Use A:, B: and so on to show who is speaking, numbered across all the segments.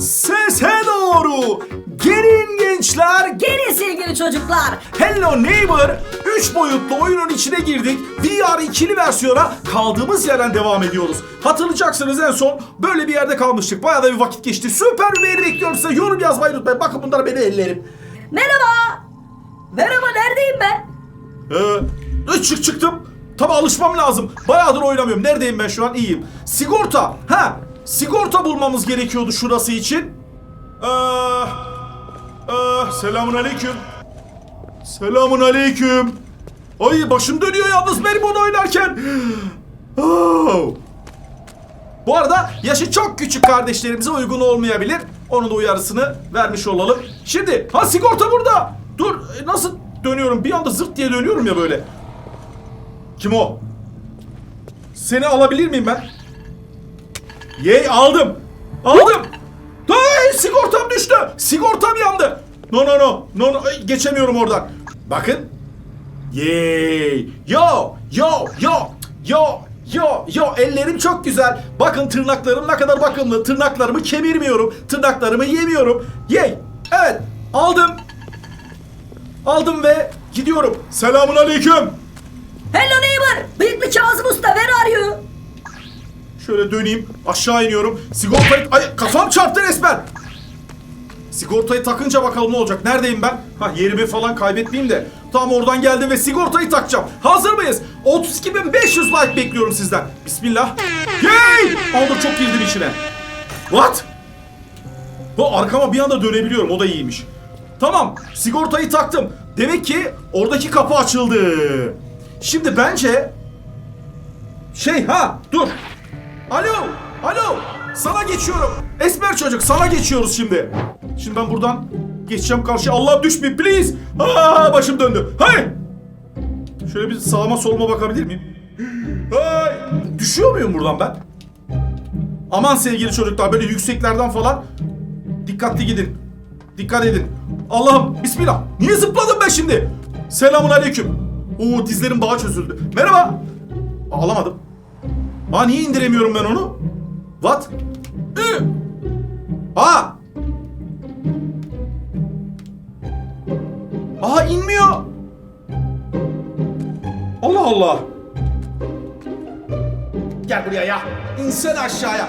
A: Sese doğru. Gelin gençler.
B: Gelin sevgili çocuklar.
A: Hello Neighbor 3 boyutlu oyunun içine girdik. VR ikili versiyona kaldığımız yerden devam ediyoruz. Hatırlayacaksınız en son böyle bir yerde kalmıştık. Bayağı da bir vakit geçti. Süper bir beğeni bekliyorum size. Yorum yazmayı unutmayın. Bakın bunlar beni ellerim.
B: Merhaba. Merhaba neredeyim ben?
A: Ee, çık çıktım. Tabi alışmam lazım. Bayağıdır oynamıyorum. Neredeyim ben şu an? İyiyim. Sigorta. Ha, sigorta bulmamız gerekiyordu şurası için. Ee, ee, selamun aleyküm. Selamun aleyküm. Ay başım dönüyor yalnız benim onu oynarken. Oh. Bu arada yaşı çok küçük kardeşlerimize uygun olmayabilir. Onun da uyarısını vermiş olalım. Şimdi ha sigorta burada. Dur e, nasıl dönüyorum? Bir anda zırt diye dönüyorum ya böyle. Kim o? Seni alabilir miyim ben? Yey aldım. Aldım. Ay sigortam düştü. Sigortam yandı. No no no. No no geçemiyorum oradan. Bakın. Yey. Yo yo yo yo yo yo ellerim çok güzel. Bakın tırnaklarım ne kadar bakımlı. Tırnaklarımı kemirmiyorum. Tırnaklarımı yemiyorum. Yey. Evet. Aldım. Aldım ve gidiyorum. Selamun aleyküm.
B: Hello neighbor. Bıyıklı Kazım Usta where are you?
A: Şöyle döneyim. Aşağı iniyorum. Sigortayı... Ay kafam çarptı resmen. Sigortayı takınca bakalım ne olacak. Neredeyim ben? Ha yerimi falan kaybetmeyeyim de. Tam oradan geldim ve sigortayı takacağım. Hazır mıyız? 32.500 like bekliyorum sizden. Bismillah. Yay! Aldım çok girdim içine. What? Bu arkama bir anda dönebiliyorum. O da iyiymiş. Tamam. Sigortayı taktım. Demek ki oradaki kapı açıldı. Şimdi bence şey ha dur. Alo, alo. Sana geçiyorum. Esmer çocuk sana geçiyoruz şimdi. Şimdi ben buradan geçeceğim karşıya. Allah düşmeyin please. Aa, başım döndü. Hay. Şöyle bir sağıma soluma bakabilir miyim? Hay. Düşüyor muyum buradan ben? Aman sevgili çocuklar böyle yükseklerden falan dikkatli gidin. Dikkat edin. Allah'ım bismillah. Niye zıpladım ben şimdi? Selamun aleyküm. Oo dizlerim bağa çözüldü. Merhaba. Ağlamadım. Aa niye indiremiyorum ben onu? What? Ü! Aa! İnmiyor. Allah Allah. Gel buraya ya. İnsene aşağıya.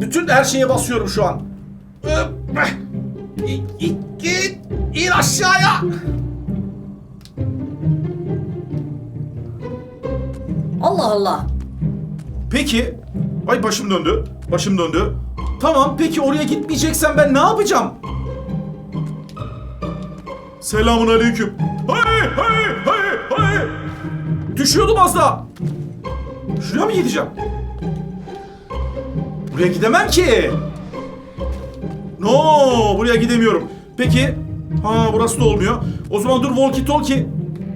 A: Bütün her şeye basıyorum şu an. İ- Git. İn aşağıya.
B: Allah Allah.
A: Peki. Ay başım döndü. Başım döndü. Tamam peki oraya gitmeyeceksen ben ne yapacağım? Selamun aleyküm. Hay hay hay hay. Düşüyordum az daha. Şuraya mı gideceğim? Buraya gidemem ki. No, buraya gidemiyorum. Peki. Ha burası da olmuyor. O zaman dur walkie talkie.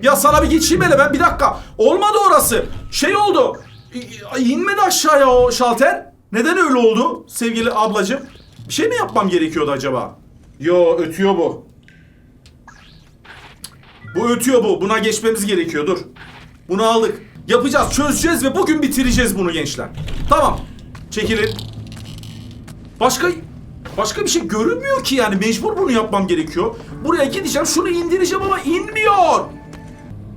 A: Ya sana bir geçeyim hele ben bir dakika. Olmadı orası. Şey oldu. İnmedi aşağıya o şalter. Neden öyle oldu sevgili ablacığım? Bir şey mi yapmam gerekiyordu acaba? Yo ötüyor bu. Bu ötüyor bu. Buna geçmemiz gerekiyor. Dur. Bunu aldık. Yapacağız, çözeceğiz ve bugün bitireceğiz bunu gençler. Tamam. Çekilin. Başka başka bir şey görünmüyor ki yani mecbur bunu yapmam gerekiyor. Buraya gideceğim, şunu indireceğim ama inmiyor.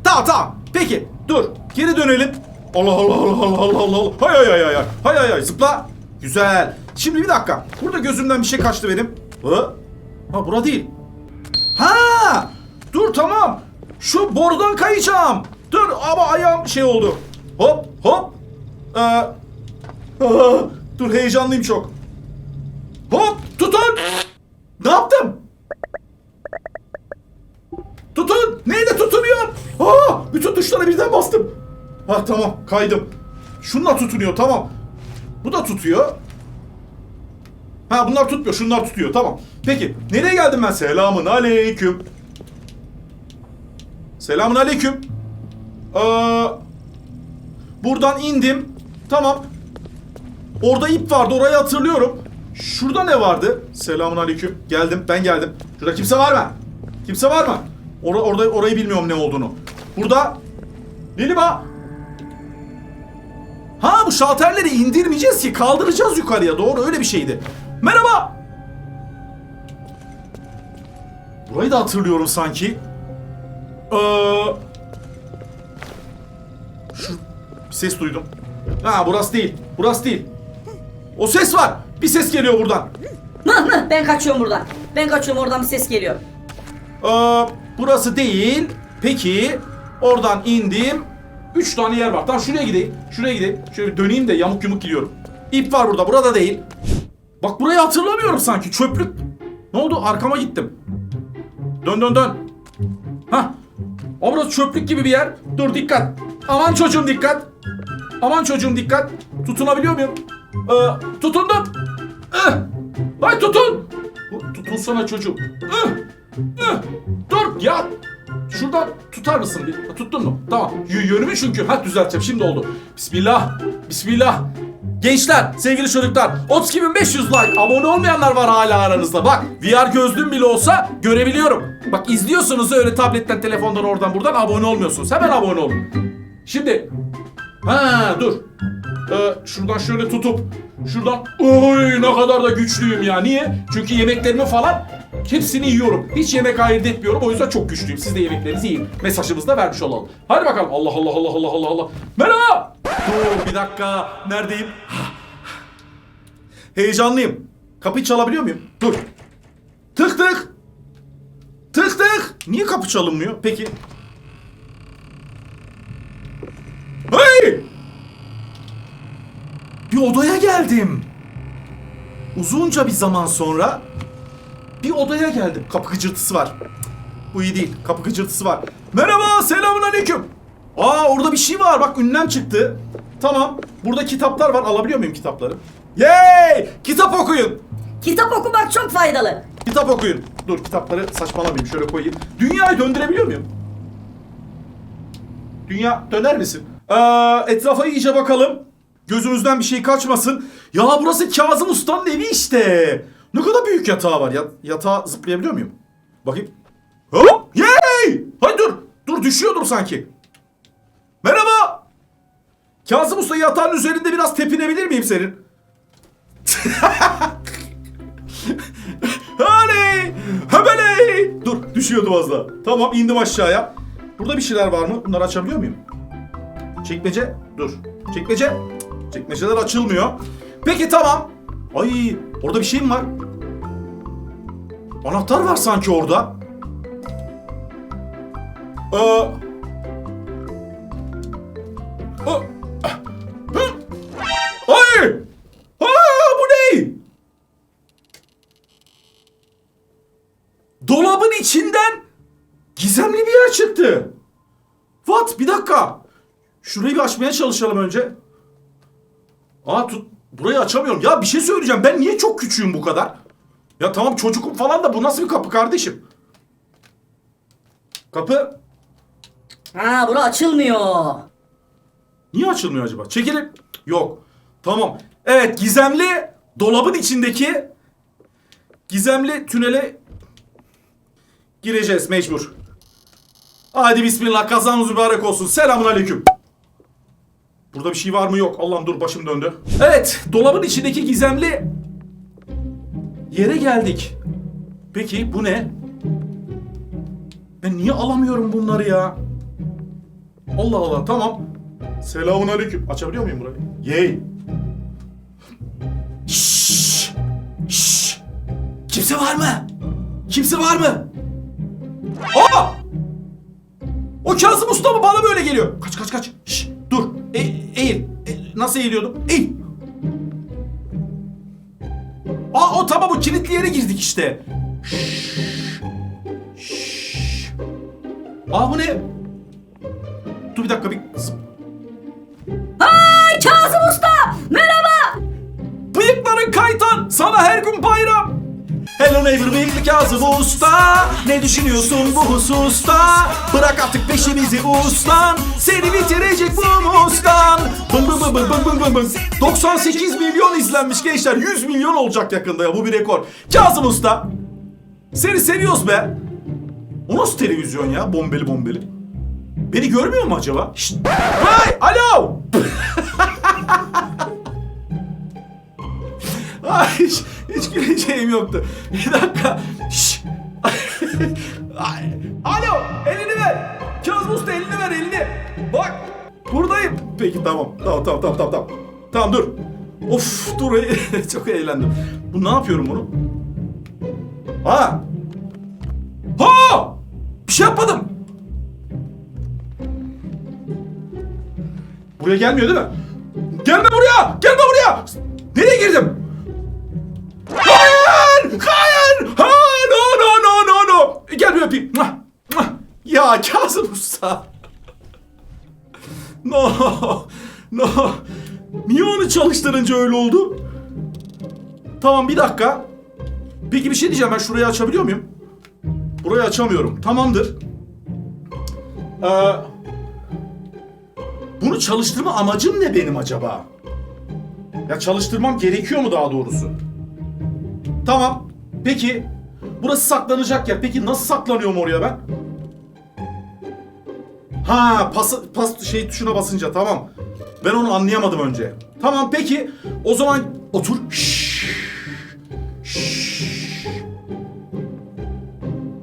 A: Tamam tamam. Peki dur. Geri dönelim. Allah Allah Allah Allah Allah Allah. Hay hay hay hay. Hay hay hay. Zıpla. Güzel. Şimdi bir dakika. Burada gözümden bir şey kaçtı benim. Ha? Ha bura değil. Ha! Dur tamam. Şu borudan kayacağım. Dur ama ayağım şey oldu. Hop hop. Ee, aa, dur heyecanlıyım çok. Hop tutun. Ne yaptım? Tutun. Aa, bütün tuşlara birden bastım. Ha tamam kaydım. Şunla tutunuyor tamam. Bu da tutuyor. Ha bunlar tutmuyor şunlar tutuyor tamam. Peki nereye geldim ben? Selamun aleyküm. Selamun aleyküm. Ee, buradan indim. Tamam. Orada ip vardı orayı hatırlıyorum. Şurada ne vardı? Selamun aleyküm. Geldim ben geldim. Şurada kimse var mı? Kimse var mı? Or orada orayı bilmiyorum ne olduğunu. Burada Nilima. Ha bu şalterleri indirmeyeceğiz ki kaldıracağız yukarıya doğru öyle bir şeydi. Merhaba. Burayı da hatırlıyorum sanki. Ee, şu bir ses duydum. Ha burası değil. Burası değil. O ses var. Bir ses geliyor buradan.
B: Mıh mıh ben kaçıyorum buradan. Ben kaçıyorum oradan bir ses geliyor.
A: Ee, burası değil. Peki oradan indim. Üç tane yer var. Tamam şuraya gideyim. Şuraya gideyim. Şöyle döneyim de yamuk yumuk gidiyorum. İp var burada. Burada değil. Bak burayı hatırlamıyorum sanki. Çöplük. Ne oldu? Arkama gittim. Dön dön dön. Hah. O burası çöplük gibi bir yer. Dur dikkat. Aman çocuğum dikkat. Aman çocuğum dikkat. Tutunabiliyor muyum? Ee, tutundum. Eh. Ay tutun. Bu- Tutunsana çocuğum. Eh. Eh. Dur ya. Şuradan tutar mısın bir? Tuttun mu? Tamam. Y- yönümü çünkü. Ha düzelteceğim. Şimdi oldu. Bismillah. Bismillah. Gençler, sevgili çocuklar, 32.500 like, abone olmayanlar var hala aranızda. Bak, VR gözlüğüm bile olsa görebiliyorum. Bak izliyorsunuz öyle tabletten, telefondan, oradan, buradan abone olmuyorsunuz. Hemen abone olun. Şimdi, ha dur. Ee, şuradan şöyle tutup, şuradan, oy ne kadar da güçlüyüm ya. Niye? Çünkü yemeklerimi falan hepsini yiyorum. Hiç yemek ayırt etmiyorum. O yüzden çok güçlüyüm. Siz de yemeklerinizi yiyin. Mesajımızı da vermiş olalım. Hadi bakalım. Allah Allah Allah Allah Allah Allah. Merhaba. Dur bir dakika. Neredeyim? Heyecanlıyım. Kapıyı çalabiliyor muyum? Dur. Tık tık. Tık tık. Niye kapı çalınmıyor? Peki. Hey! Bir odaya geldim. Uzunca bir zaman sonra bir odaya geldim. Kapı gıcırtısı var. Bu iyi değil. Kapı gıcırtısı var. Merhaba, selamun aleyküm. Aa orada bir şey var. Bak ünlem çıktı. Tamam. Burada kitaplar var. Alabiliyor muyum kitapları? Yay! Kitap okuyun.
B: Kitap okumak çok faydalı.
A: Kitap okuyun. Dur kitapları saçmalamayayım. Şöyle koyayım. Dünyayı döndürebiliyor muyum? Dünya döner misin? Ee, etrafa iyice bakalım. Gözümüzden bir şey kaçmasın. Ya burası Kazım Usta'nın evi işte. Ne kadar büyük yatağı var. Ya, yatağa zıplayabiliyor muyum? Bakayım. Hop! Yay! Hay dur. Dur düşüyordum sanki. Merhaba. Kazım Usta yatağın üzerinde biraz tepinebilir miyim senin? Hani! Hebeley! Dur düşüyordum az daha. Tamam indim aşağıya. Burada bir şeyler var mı? Bunları açabiliyor muyum? Çekmece. Dur. Çekmece. Çekmeceler açılmıyor. Peki tamam. Ay orada bir şey mi var? Anahtar var sanki orada. Ee? Ay! Aa, bu ne? Dolabın içinden gizemli bir yer çıktı. What? Bir dakika. Şurayı bir açmaya çalışalım önce. Aa tut. Burayı açamıyorum. Ya bir şey söyleyeceğim. Ben niye çok küçüğüm bu kadar? Ya tamam çocukum falan da bu nasıl bir kapı kardeşim? Kapı
B: Ha bura açılmıyor.
A: niye açılmıyor acaba? Çekilin. Yok. Tamam. Evet gizemli dolabın içindeki gizemli tünele gireceğiz mecbur. Hadi bismillah kazanız mübarek olsun. Selamun aleyküm. Burada bir şey var mı yok. Allah'ım dur başım döndü. Evet dolabın içindeki gizemli yere geldik. Peki bu ne? Ben niye alamıyorum bunları ya? Allah Allah tamam. Selamun aleyküm. Açabiliyor muyum burayı? Yey. Şşş. Şşş. Kimse var mı? Kimse var mı? Aa! O Kazım Usta mı? Bana böyle geliyor. Kaç kaç kaç. Şşş. Dur. E, eğil. E, nasıl eğiliyordum? Eğil. Aa o tamam o kilitli yere girdik işte. Şşş. Şşş. Aa bu ne? Dur bir dakika bir zıp-
B: Ay Kazım Usta! Merhaba!
A: Bıyıkların kaytan sana her gün bayram Hello neighbor artık Kazım Usta. Ne düşünüyorsun bu hususta? Bırak artık peşimizi ustan Seni bitirecek bu mustan. Bın bın bın bın bın bın bın bın 98 milyon izlenmiş gençler. 100 milyon olacak yakında ya bu bir rekor. Kazım Usta Seni seviyoruz be. O nasıl televizyon ya? Bombeli bombeli. Beni görmüyor mu acaba? Şşt. Hey, alo! Ay, hiç, güleceğim yoktu. Bir dakika. Şşş. Alo, elini ver. Kazım Usta elini ver elini. Bak, buradayım. Peki tamam, tamam, tamam, tamam. Tamam, tamam dur. Of, dur. Çok eğlendim. Bu ne yapıyorum bunu? Ha! Ha! Bir şey yapmadım. Buraya gelmiyor değil mi? Gelme buraya! Gelme buraya! Nereye girdim? Öpeyim. Mwah, mwah. Ya Kazım Usta. No. No. Niye onu çalıştırınca öyle oldu? Tamam bir dakika. Peki bir şey diyeceğim ben şurayı açabiliyor muyum? Burayı açamıyorum. Tamamdır. Ee, bunu çalıştırma amacım ne benim acaba? Ya çalıştırmam gerekiyor mu daha doğrusu? Tamam. Peki burası saklanacak yer. Peki nasıl saklanıyorum oraya ben? Ha, pas, pas şey tuşuna basınca tamam. Ben onu anlayamadım önce. Tamam peki. O zaman otur. Şşş.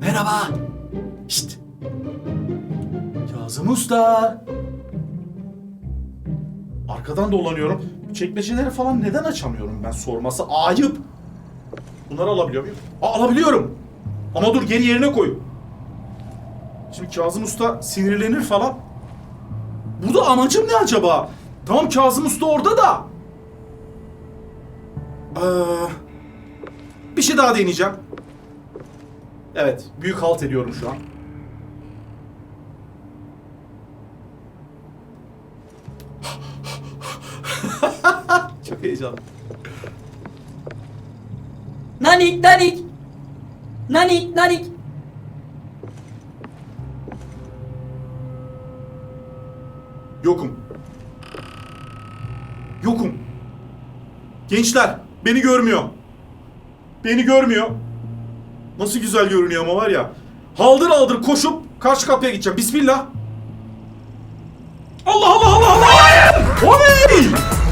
A: Merhaba. Şşt. Kazım Usta. Arkadan dolanıyorum. Çekmeceleri falan neden açamıyorum ben sorması ayıp. Bunları alabiliyor muyum? Aa, alabiliyorum. Ama dur geri yerine koy. Şimdi Kazım Usta sinirlenir falan. Burada amacım ne acaba? Tamam Kazım Usta orada da. Ee, bir şey daha deneyeceğim. Evet, büyük halt ediyorum şu an. Çok heyecanlı.
B: Nanik nanik. Nanik nanik.
A: Yokum. Yokum. Gençler beni görmüyor. Beni görmüyor. Nasıl güzel görünüyor ama var ya. Haldır haldır koşup karşı kapıya gideceğim. Bismillah. Allah Allah Allah Allah. Hayır! O ne?